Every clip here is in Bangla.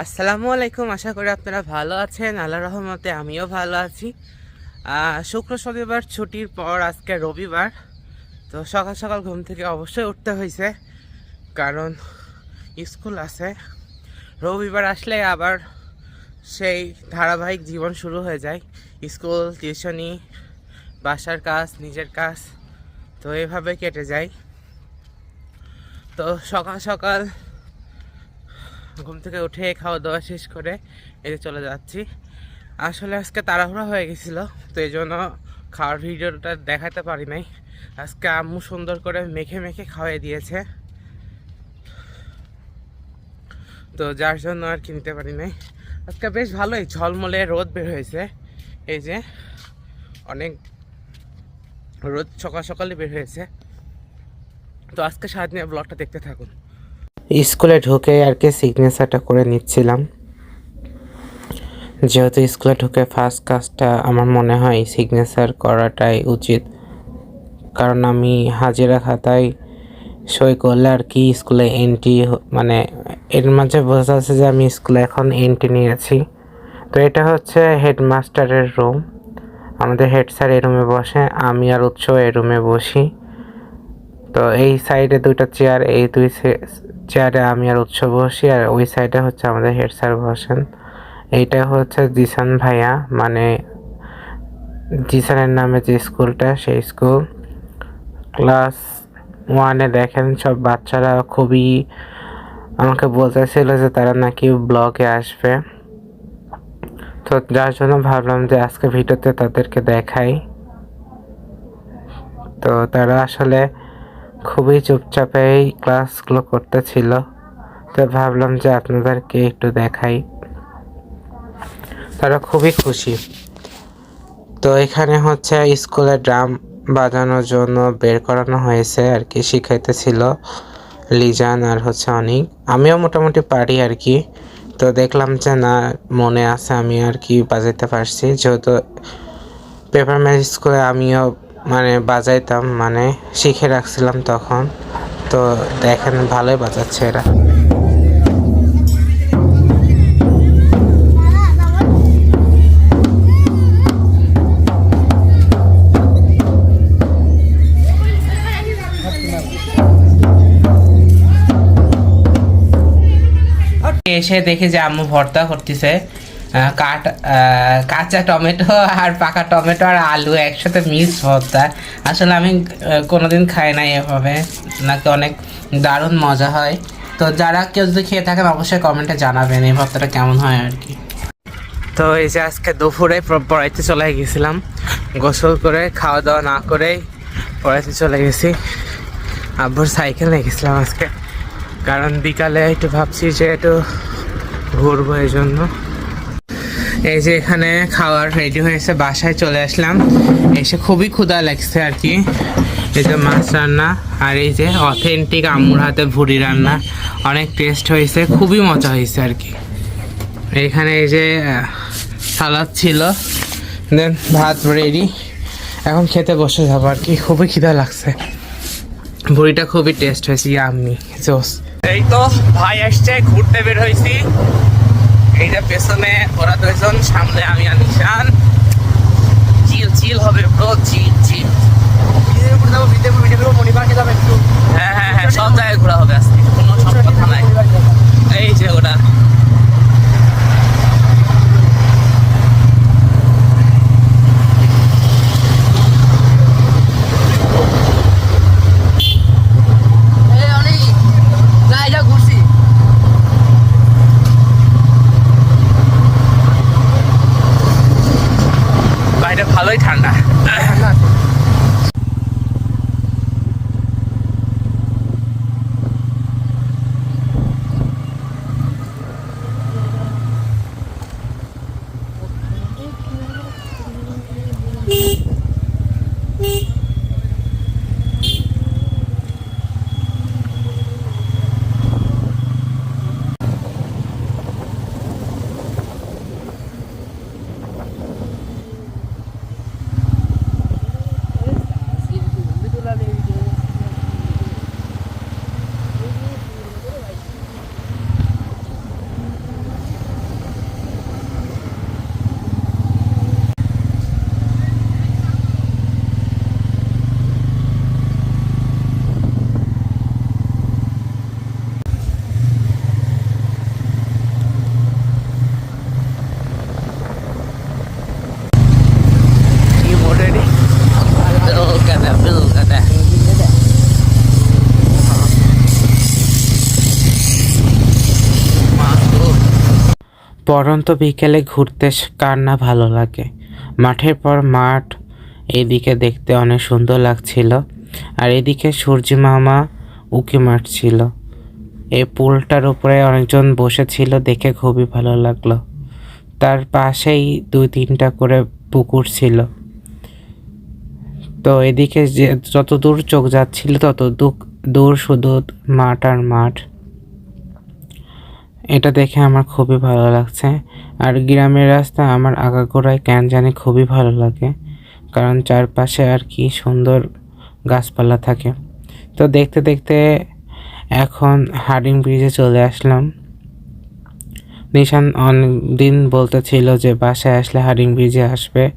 আসসালামু আলাইকুম, আশা করি আপনারা ভালো আছেন। আল্লাহ রহমতে আমিও ভালো আছি। শুক্র শনিবার ছুটির পর আজকে রবিবার, তো সকাল সকাল ঘুম থেকে অবশ্যই উঠতে হয়েছে কারণ স্কুল আছে। রবিবার আসলে আবার সেই ধারাবাহিক জীবন শুরু হয়ে যায়। স্কুল, টিউশনি, বাসার কাজ, নিজের কাজ, তো এভাবে কেটে যায়। তো সকাল সকাল ঘুম থেকে উঠে খাওয়া দাওয়া শেষ করে যে চলে যাচ্ছি। আসলে আজকে তাড়াহুড়া হয়ে গেছিল, তো এই জন্য খাওয়ার ভিডিওটা দেখাতে পারি নাই। আজকে আম্মু সুন্দর করে মেখে মেখে খাওয়াই দিয়েছে। তো যার জন্য আর কিনতে পারি নাই। আজকে বেশ ভালোই, ঝলমলে রোদ বের হয়েছে। এই যে অনেক রোদ সকাল সকালে বের হয়েছে। তো আজকে সারাদিনের ব্লগটা দেখতে থাকুন। স্কুলে ঢুকে আর কি সিগনেচারটা করে নিচ্ছিলাম। যেহেতু স্কুলে ঢুকে ফার্স্ট কাজটা আমার মনে হয় সিগনেচার করাটাই উচিত। কারণ আমি হাজিরা খাতায় সই করলে আর কি স্কুলে এন্ট্রি মানে এর মাঝে বোঝা যাচ্ছে যে আমি স্কুলে এখন এন্ট্রি নিয়েছি। তো এটা হচ্ছে হেডমাস্টারের রুম আমাদের হেড স্যার এই রুমে বসে, আমি আর উৎস এই রুমে বসি। তো এই সাইডে দুইটা চেয়ার এই দুই চেয়ারে আমি আর উৎস বসি, আর ওই সাইডে হচ্ছে আমাদের হেড স্যার বসেন। এইটা হচ্ছে জিসান ভাইয়া মানে জিসানের নামে যে স্কুলটা, সেই স্কুল। ক্লাস ওয়ানে দেখেন, সব বাচ্চারা খুবই আমাকে বলতেছিল যে তারা নাকি ব্লগে আসবে। তো যার জন্য ভাবলাম যে আজকে ভিডিওতে তাদেরকে দেখাই। তো তারা আসলে খুবই চুপচাপে এই ক্লাসগুলো করতেছিল। তো ভাবলাম যে আপনাদেরকে একটু দেখাই। তারা খুবই খুশি। তো এখানে হচ্ছে স্কুলে ড্রাম বাজানোর জন্য বের করানো হয়েছে আর কি, শিখাইতেছিল লিজান আর হচ্ছে অনেক। আমিও মোটামুটি পারি আর কি। তো দেখলাম যে না, মনে আছে আমি আর কি বাজাইতে পারছি। যেহেতু পেপার ম্যাচ স্কুলে আমিও মানে বাজাইতাম মানে শিখে রাখছিলাম তখন। তো দেখেন ভালোই বাজাচ্ছে এরা। এসে দেখে যে আম্মু ভর্তা করতেছে। কাঁচা টমেটো আর পাকা টমেটো আর আলু একসাথে মিক্স ভর্তা আসলে আমি কোনোদিন খাই নাই এভাবে। নাকি অনেক দারুণ মজা হয়। তো যারা কেউ যদি খেয়ে থাকেন, অবশ্যই কমেন্টে জানাবেন এই ভর্তাটা কেমন হয় আর কি। তো এই যে আজকে দুপুরে পড়াইতে চলে গেছিলাম। গোসল করে খাওয়া দাওয়া না করেই পড়াইতে চলে গেছি। আব্বুর সাইকেল নিয়ে গেছিলাম আজকে। কারণ বিকালে একটু ভাবছি যে একটু ঘুরবো এই জন্য। এই যে এখানে খাওয়ার রেডি হয়েছে, বাসায় চলে আসলাম। এসে খুবই ক্ষুধা লাগছে আর কি। এই যে মাছ রান্না আর এই যে অথেন্টিক আম্মুর হাতে ভুড়ি রান্না। অনেক টেস্ট হয়েছে, খুবই মজা হয়েছে আর কি। এখানে এই যে সালাদ ছিল। দেন ভাত রেডি এখন খেতে বসে যাব আর কি। খুবই খিদা লাগছে। ভুড়িটা খুবই টেস্ট হয়েছে, ইয়াম্মি, জোস। এই তো, ভাই আসছে, ঘুরতে বের হয়েছি। এই যে পেছনে ওরা দুজন সামনে আমি আর চিল চিল হবে ব্রো চিল চিল হ্যাঁ হ্যাঁ হ্যাঁ সব জায়গায় ঘোরা হবে আজকে কোনো সব কথা নাই এই যে ওটা বাইরে ভালোই ঠান্ডা পরন্ত বিকেলে ঘুরতে কার না ভালো লাগে? মাঠের পর মাঠ, এদিকে দেখতে অনেক সুন্দর লাগছিল। আর এদিকে সূর্যি মামা উকি মারছিল। এই পুলটার উপরে অনেকজন বসেছিল দেখে খুবই ভালো লাগল। তার পাশেই দুই তিনটা করে পুকুর ছিল। তো এদিকে যে যত দূর চোখ যাচ্ছিল তত দূর দূর শুধু মাঠ আর মাঠ। এটা দেখে আমার খুবই ভালো লাগছে। আর গ্রামের রাস্তা আমার আগাগোড়ায় কেন জানি খুবই ভালো লাগে। কারণ চারপাশে আর কি সুন্দর গাছপালা থাকে। তো দেখতে দেখতে এখন হার্ডিং ব্রিজে চলে আসলাম। নিশান অনেক দিন বলতেছিল যে বাসায় আসলে হার্ডিং ব্রিজে আসবে।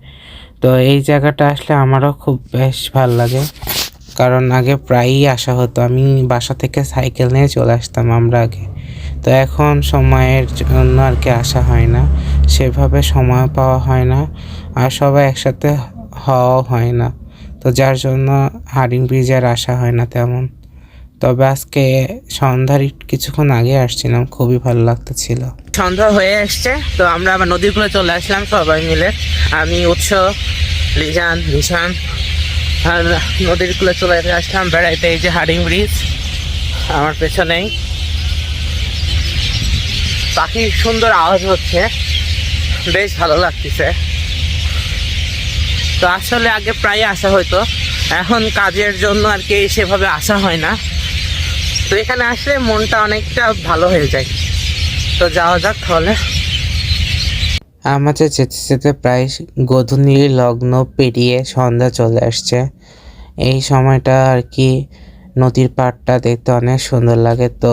তো এই জায়গাটা আসলে আমারও খুব বেশ ভালো লাগে। কারণ আগে প্রায়ই আসা হতো। আমি বাসা থেকে সাইকেল নিয়ে চলে আসতাম আমরা আগে। তো এখন সময়ের জন্য আর কি আসা হয় না। সেভাবে সময় পাওয়া হয় না আর সবাই একসাথে হওয়াও হয় না। তো যার জন্য হারিং ব্রিজ আর আসা হয় না তেমন। তবে আজকে সন্ধ্যার কিছুক্ষণ আগে আসছিলাম, খুবই ভালো লাগতেছিল। সন্ধ্যা হয়ে আসছে, তো আমরা আবার নদীর চলে আসলাম সবাই মিলে। আমি, উৎস, লিজান, নিশান, আর নদীর চলে আসলাম বেড়াইতে। এই যে হারিং ব্রিজ, আমার পেছনেই। পাখির সুন্দর আওয়াজ হচ্ছে। বেশ ভালো লাগতেছে। তো আসলে আগে প্রায় আসা হতো এখন কাজের জন্য আর কি সেভাবে আসা হয় না। তো এখানে আসলে মনটা অনেকটা ভালো হয়ে যায়। তো যাওয়া যাক তাহলে। আমাদের যেতে যেতে প্রায় গধূলি লগ্ন পেরিয়ে সন্ধ্যা চলে আসছে। এই সময়টা আর কি নদীর পাড়টা দেখতে অনেক সুন্দর লাগে। তো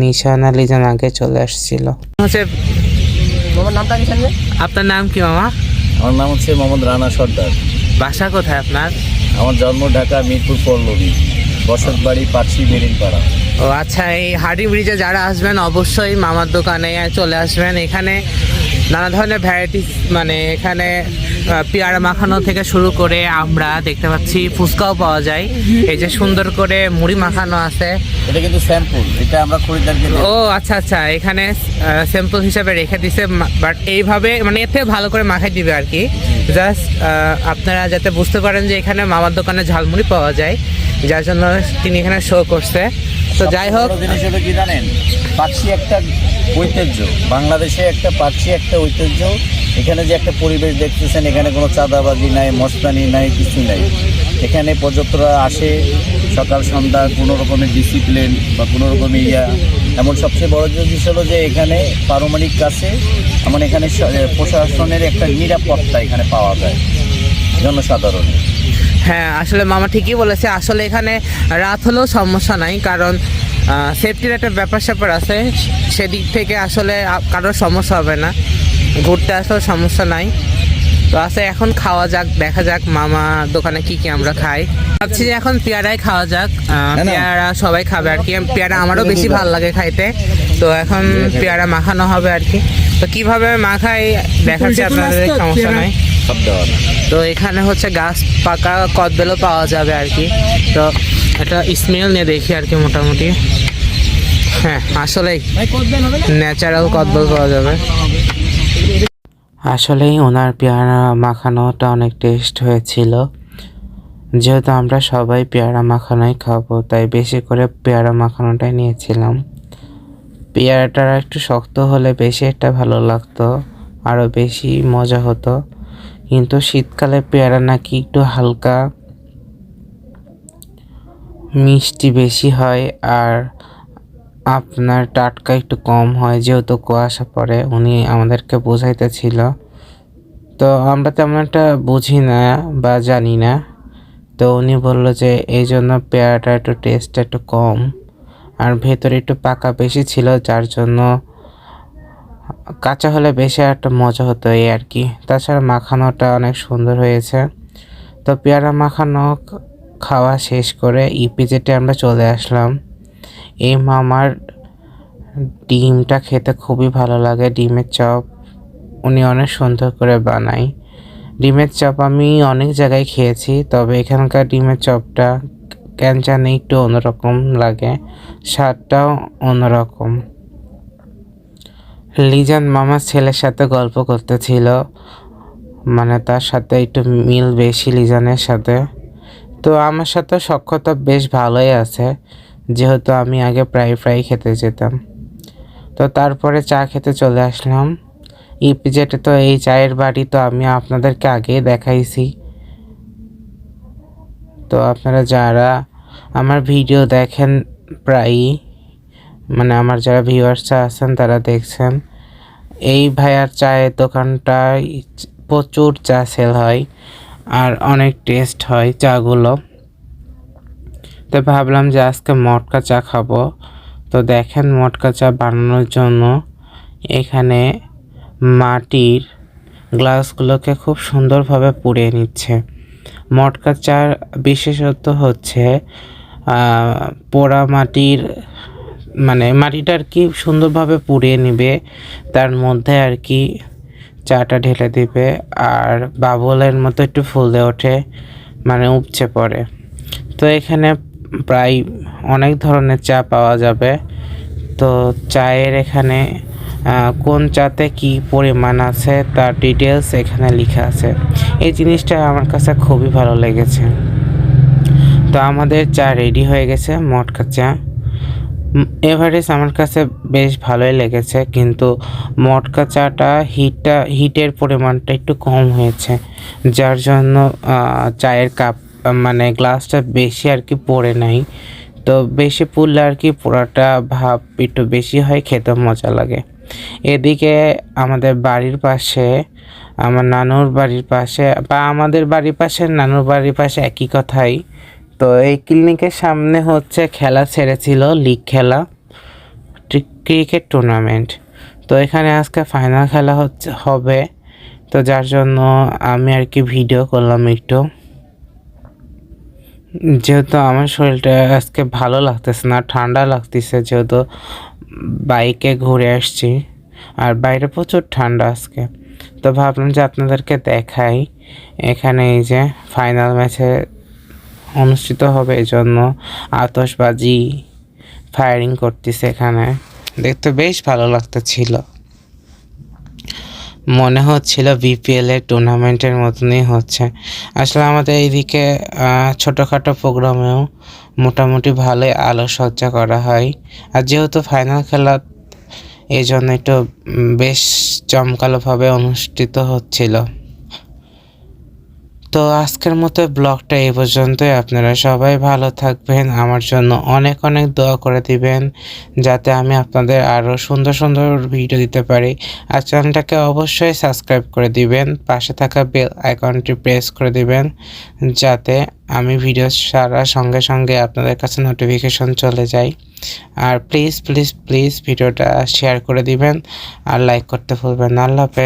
নিশান আলী যেন আগে চলে আসছিল। মামার নামটা কি আপনার নাম কি মামা? আমার নাম হচ্ছে মোহাম্মদ রানা সর্দার। বাসা কোথায় আপনার? আমার জন্ম ঢাকা মিরপুর পল্লবী বসত বাড়ি পার্সি মেরিনপাড়া। ও আচ্ছা এই হার্ডিং ব্রিজে যারা আসবেন অবশ্যই মামার দোকানে চলে আসবেন। এখানে নানা ধরনের ভ্যারাইটিস মানে এখানে পেয়ারা মাখানো থেকে শুরু করে আমরা দেখতে পাচ্ছি ফুচকাও পাওয়া যায়। এই যে সুন্দর করে মুড়ি মাখানো আছে। এটা কিন্তু স্যাম্পল এটা আমরা খরিদ্দারকে। ও আচ্ছা আচ্ছা এখানে স্যাম্পল হিসাবে রেখে দিছে বাট এইভাবে মানে এতে ভালো করে মাখাই দিবে আর কি। জাস্ট আপনারা যাতে বুঝতে পারেন যে এখানে মামার দোকানে ঝালমুড়ি পাওয়া যায় যার জন্য তিনি এখানে শো করছে। তো যাই হোক। জিনিস হলো কি জানেন? পার্সি একটা ঐতিহ্য। বাংলাদেশে একটা পার্সি, একটা ঐতিহ্য। এখানে যে একটা পরিবেশ দেখতেছেন, এখানে কোনো চাঁদাবাজি নাই, মস্তানি নাই, কিছু নাই। এখানে পর্যটকরা আসে, সকাল, সন্ধ্যা, কোনো রকমের ডিসিপ্লিন বা কোনো রকমের ইয়া। এমন সবচেয়ে বড় জিনিস হলো যে এখানে পারমাণিক কাছে, এমন এখানে প্রশাসনের একটা নিরাপত্তা এখানে পাওয়া যায় জনসাধারণ হ্যাঁ আসলে মামা ঠিকই বলেছে। আসলে এখানে রাত হলেও সমস্যা নাই কারণ সেফটির একটা ব্যাপার স্যাপার আছে। সেদিক থেকে আসলে কারোর সমস্যা হবে না। ঘুরতে আসলেও সমস্যা নাই। তো আছে এখন খাওয়া যাক দেখা যাক মামা দোকানে কি কি আমরা খাই। ভাবছি যে এখন পেয়ারাই খাওয়া যাক। না। পেয়ারা সবাই খাবে আর কি। পেয়ারা আমারও বেশি ভালো লাগে খাইতে। তো এখন পেয়ারা মাখানো হবে আর কি। তো কীভাবে মাখাই দেখাচ্ছি আপনাদের সমস্যা নাই। সব দেওয়া তো এখানে হচ্ছে গাছ পাকা কদবেলও পাওয়া যাবে আর কি। তো এটা স্মেল নিয়ে দেখি আর কি মোটামুটি। হ্যাঁ আসলেই ন্যাচারাল কদবেল পাওয়া যাবে। আসলেই ওনার পেয়ারা মাখানোটা অনেক টেস্ট হয়েছিল। যেহেতু আমরা সবাই পেয়ারা মাখানোই খাব, তাই বেশি করে পেয়ারা মাখানোটাই নিয়েছিলাম। পেয়ারাটা একটু শক্ত হলে বেশি একটা ভালো লাগতো আরও বেশি মজা হতো। কিন্তু শীতকালে পেয়ারা নাকি একটু হালকা মিষ্টি বেশি হয় আর আপনার টাটকা একটু কম হয়, যেহেতু কুয়াশা পড়ে, উনি আমাদেরকে বোঝাইতেছিল। তো আমরা তেমন একটা বুঝি না বা জানি না। তো উনি বলল যে, এই জন্য পেয়ারাটা একটু টেস্ট একটু কম। আর ভেতরে একটু পাকা বেশি ছিল, যার জন্য কাঁচা হলে বেশি একটা মজা হতো এই আর কি। তাছাড়া মাখানোটা অনেক সুন্দর হয়েছে। তো পেয়ারা মাখানো খাওয়া শেষ করে ইপিজেটে আমরা চলে আসলাম। এই মামার ডিমটা খেতে খুবই ভালো লাগে, ডিমের চপ উনি অনেক সুন্দর করে বানায়। ডিমের চপ আমি অনেক জায়গায় খেয়েছি, তবে এখানকার ডিমের চপটা কেন জানি একটু অন্যরকম লাগে, স্বাদটাও অন্যরকম। লিজান মামার ছেলের সাথে গল্প করতেছিল। মানে তার সাথে একটু মিল বেশি লিজানের সাথে। তো আমার সাথে সক্ষতা বেশ ভালোই আছে। যেহেতু আমি আগে প্রায় প্রায় খেতে যেতাম। তো তারপরে চা খেতে চলে আসলাম। ইপিজেটে তো এই চায়ের বাড়ি তো আমি আপনাদেরকে আগেই দেখাইছি। তো আপনারা যারা আমার ভিডিও দেখেন প্রায়ই মানে আমার যারা ভিউয়ার্সরা আছেন, তারা দেখছেন। এই ভাইয়ার চায়ের দোকানটায় প্রচুর চা সেল হয় আর অনেক টেস্ট হয় চাগুলো। তো ভাবলাম যে আজকে মটকা চা খাব। তো দেখেন মটকা চা বানানোর জন্য এখানে মাটির গ্লাসগুলোকে খুব সুন্দরভাবে পুড়িয়ে নিচ্ছে। মটকা চার বিশেষত হচ্ছে পোড়া মাটির মানে মাটিটা আর কি সুন্দরভাবে পুড়িয়ে নিবে, তার মধ্যে আর কি চাটা ঢেলে দিবে, আর বাবলের মতো একটু ফুলে ওঠে মানে উপচে পড়ে। তো এখানে প্রায় অনেক ধরনের চা পাওয়া যাবে। তো চায়ের এখানে কোন চাতে কি পরিমাণ আছে তার ডিটেলস এখানে লেখা আছে। এই জিনিসটা আমার কাছে খুবই ভালো লেগেছে। তো আমাদের চা রেডি হয়ে গেছে, মটকা চা। এভারেজ আমার কাছে বেশ ভালোই লেগেছে, কিন্তু মটকা চাটা হিটটা, হিটের পরিমাণটা একটু কম হয়েছে, যার জন্য চায়ের কাপ মানে গ্লাসটা বেশি আর কি পড়ে নাই। তো বেশি পুড়লে আর কি পোড়াটা ভাব একটু বেশি হয় খেতে মজা লাগে। এদিকে আমাদের বাড়ির পাশে, আমার নানুর বাড়ির পাশে, বা আমাদের বাড়ির পাশে নানুর বাড়ির পাশে একই কথাই তো এই ক্লিনিকের সামনে হচ্ছে খেলা ছেড়েছিল লিগ খেলা ক্রিকেট টুর্নামেন্ট তো এখানে আজকে ফাইনাল খেলা হচ্ছে, হবে। তো যার জন্য আমি আর কি ভিডিও করলাম একটু। যেহেতু আমার শরীরটা আজকে ভালো লাগতেছে না, ঠান্ডা লাগতেছে, যেহেতু বাইকে ঘুরে আসছি। আর বাইরে প্রচুর ঠান্ডা আজকে। তো ভাবলাম যে আপনাদেরকে দেখাই। এখানে এই যে ফাইনাল ম্যাচে অনুষ্ঠিত হবে এই জন্য আতশবাজি ফায়ারিং করতেছে এখানে। দেখতে বেশ ভালো লাগতেছিল। মনে হচ্ছিল বিপিএল এর টুর্নামেন্টের মতনই হচ্ছে। আসলে আমাদের এইদিকে ছোটোখাটো প্রোগ্রামেও মোটামুটি ভালোই আলোকসজ্জা করা হয়। আর যেহেতু ফাইনাল খেলা, এই জন্য একটু বেশ জমকালোভাবে অনুষ্ঠিত হচ্ছিল। তো আজকের মতো ব্লগটা এই পর্যন্তই। আপনারা সবাই ভালো থাকবেন। আমার জন্য অনেক অনেক দোয়া করে দিবেন, যাতে আমি আপনাদের আরও সুন্দর সুন্দর ভিডিও দিতে পারি। আর চ্যানেলটাকে অবশ্যই সাবস্ক্রাইব করে দিবেন, পাশে থাকা বেল আইকনটি প্রেস করে দিবেন, যাতে আমি ভিডিও সারার সঙ্গে সঙ্গে আপনাদের কাছে নোটিফিকেশন চলে যায়। আর প্লিজ প্লিজ প্লিজ ভিডিওটা শেয়ার করে দিবেন, আর লাইক করতে ভুলবেন আল্লাহ হাফেজ।